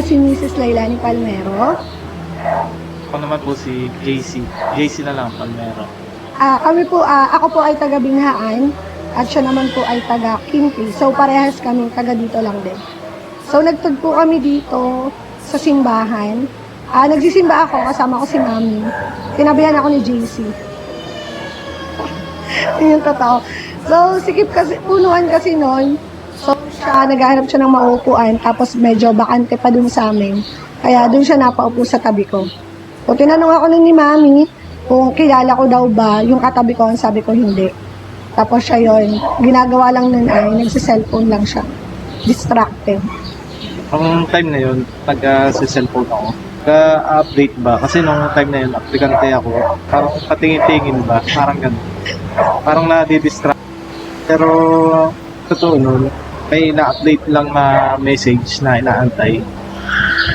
po si Mrs. Lailani Palmero. Ako naman po si JC. JC na lang, Palmero. Ah, kami po, ah, ako po ay taga Binghaan at siya naman po ay taga Kimpi. So parehas kami taga dito lang din. So nagtagpo kami dito sa simbahan. Ah, nagsisimba ako kasama ko si Mami. Tinabihan ako ni JC. Yun yung totoo. So, sikip kasi, punuan kasi noon. So, siya, naghahanap siya ng maupuan, tapos medyo bakante pa dun sa amin. Kaya dun siya napaupo sa tabi ko. So, tinanong ako nun ni Mami kung kilala ko daw ba yung katabi ko, sabi ko hindi. Tapos siya yon ginagawa lang nun ay, nagsiselfone lang siya. Distracted. Ang time na yun, nag-cellphone ako. Ka-update ba? Kasi nung time na yun, aplikante ako. Parang patingin-tingin ba? Parang ganun. Parang na-distract. Pero, totoo nun, may na-update lang na message na inaantay.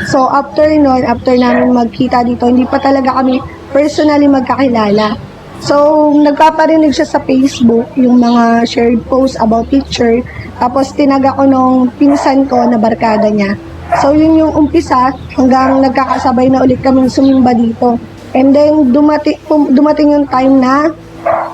So, after nun, after namin magkita dito, hindi pa talaga kami personally magkakilala. So, nagpaparinig siya sa Facebook, yung mga shared posts about teacher. Tapos, tinaga ko nung pinsan ko na barkada niya. So, yun yung umpisa hanggang nagkakasabay na ulit kami sumimba dito. And then, dumati, pum- dumating yung time na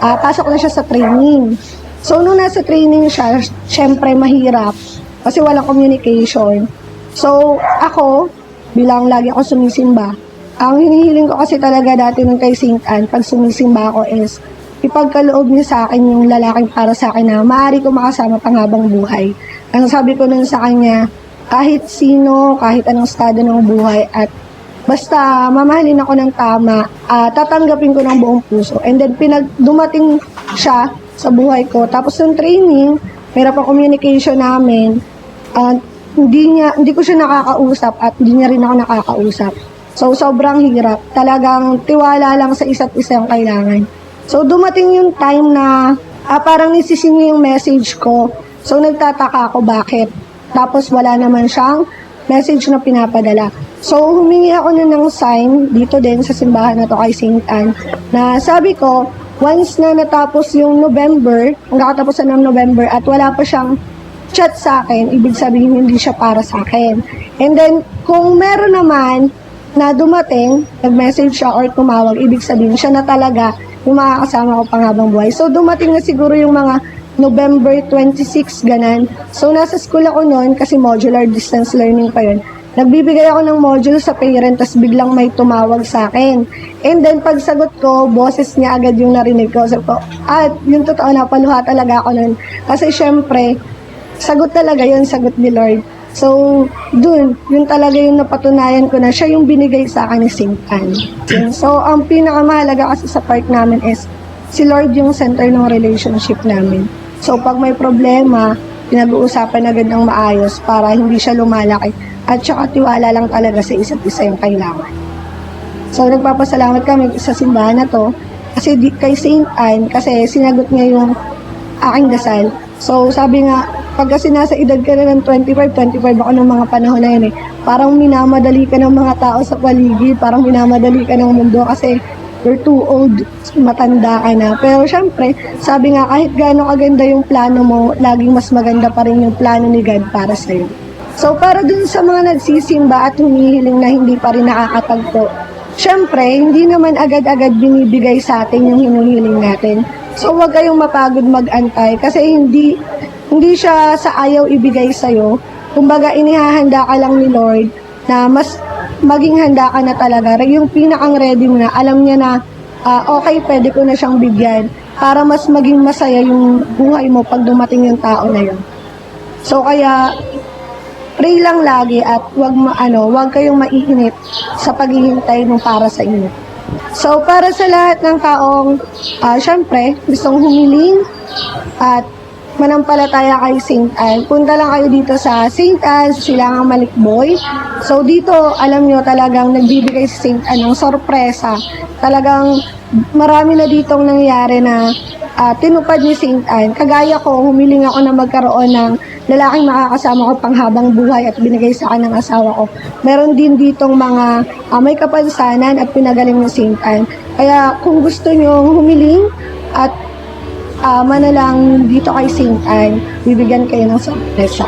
ah, pasok na siya sa training. So, nung nasa training siya, syempre mahirap kasi walang communication. So, ako, bilang lagi ako sumisimba, ang hinihiling ko kasi talaga dati nung kay St. Pag sumisimba ako is, ipagkaloob niya sa akin yung lalaking para sa akin na maaari ko makasama pang habang buhay. Ang sabi ko nun sa kanya, kahit sino, kahit anong estado ng buhay at basta mamahalin ako ng tama, ah, tatanggapin ko ng buong puso. And then pinag dumating siya sa buhay ko. Tapos yung training, meron pa communication namin. ah, hindi niya hindi ko siya nakakausap at hindi niya rin ako nakakausap. So sobrang hirap. Talagang tiwala lang sa isa't isa yung kailangan. So dumating yung time na ah, parang nisising niya yung message ko. So nagtataka ako bakit. Tapos wala naman siyang message na pinapadala. So humingi ako na ng sign dito din sa simbahan na to kay St. Anne na sabi ko, once na natapos yung November, nakatapos na ng November at wala pa siyang chat sa akin, ibig sabihin hindi siya para sa akin. And then, kung meron naman na dumating, nag-message siya or tumawag, ibig sabihin siya na talaga yung makakasama ko pang habang buhay. So, dumating na siguro yung mga November 26, ganan. So, nasa school ako noon kasi modular distance learning pa yun. Nagbibigay ako ng module sa parent, tapos biglang may tumawag sa akin. And then, pag sagot ko, boses niya agad yung narinig ko. So, ko, at yung totoo na, paluha talaga ako noon. Kasi, syempre, sagot talaga yun, sagot ni Lord. So, dun, yun talaga yung napatunayan ko na siya yung binigay sa akin ni. Anne. So, ang pinakamahalaga kasi sa part namin is, si Lord yung center ng relationship namin. So, pag may problema, pinag-uusapan agad ng maayos para hindi siya lumalaki. At saka tiwala lang talaga sa isa't isa yung kailangan. So, nagpapasalamat kami sa simbahan na to kasi di, kay St. Anne, kasi sinagot niya yung aking dasal. So, sabi nga, pag kasi nasa edad ka na ng 25, 25 ako ng mga panahon na yun eh. Parang minamadali ka ng mga tao sa paligid, parang minamadali ka ng mundo kasi you're too old, matanda ka na. Pero syempre, sabi nga, kahit gaano kaganda yung plano mo, laging mas maganda pa rin yung plano ni God para sa'yo. So, para dun sa mga nagsisimba at humihiling na hindi pa rin nakakatagpo, syempre, hindi naman agad-agad binibigay sa atin yung hinuhiling natin. So, huwag kayong mapagod mag-antay kasi hindi hindi siya sa ayaw ibigay sa'yo. Kumbaga, inihahanda ka lang ni Lord na mas maging handa ka na talaga. Yung pinakang ready mo na, alam niya na, ah, okay, pwede ko na siyang bigyan para mas maging masaya yung buhay mo pag dumating yung tao na yun. So, kaya, pray lang lagi at wag ma, ano, wag kayong maiinip sa paghihintay ng para sa inyo. So, para sa lahat ng taong, ah, syempre, gustong humiling at manampalataya kay St. Anne, punta lang kayo dito sa St. Anne, Silangang Malikboy. So, dito, alam nyo, talagang nagbibigay si St. Anne ng sorpresa. Talagang marami na ditong nangyari na ah, tinupad ni St. Anne. Kagaya ko, humiling ako na magkaroon ng lalaking makakasama ko pang habang buhay at binigay sa akin ng asawa ko. Meron din ditong mga ah, may kapansanan at pinagaling ni St. Anne. Kaya kung gusto nyo humiling at ah, manalang dito kay St. Anne, bibigyan kayo ng sorpresa.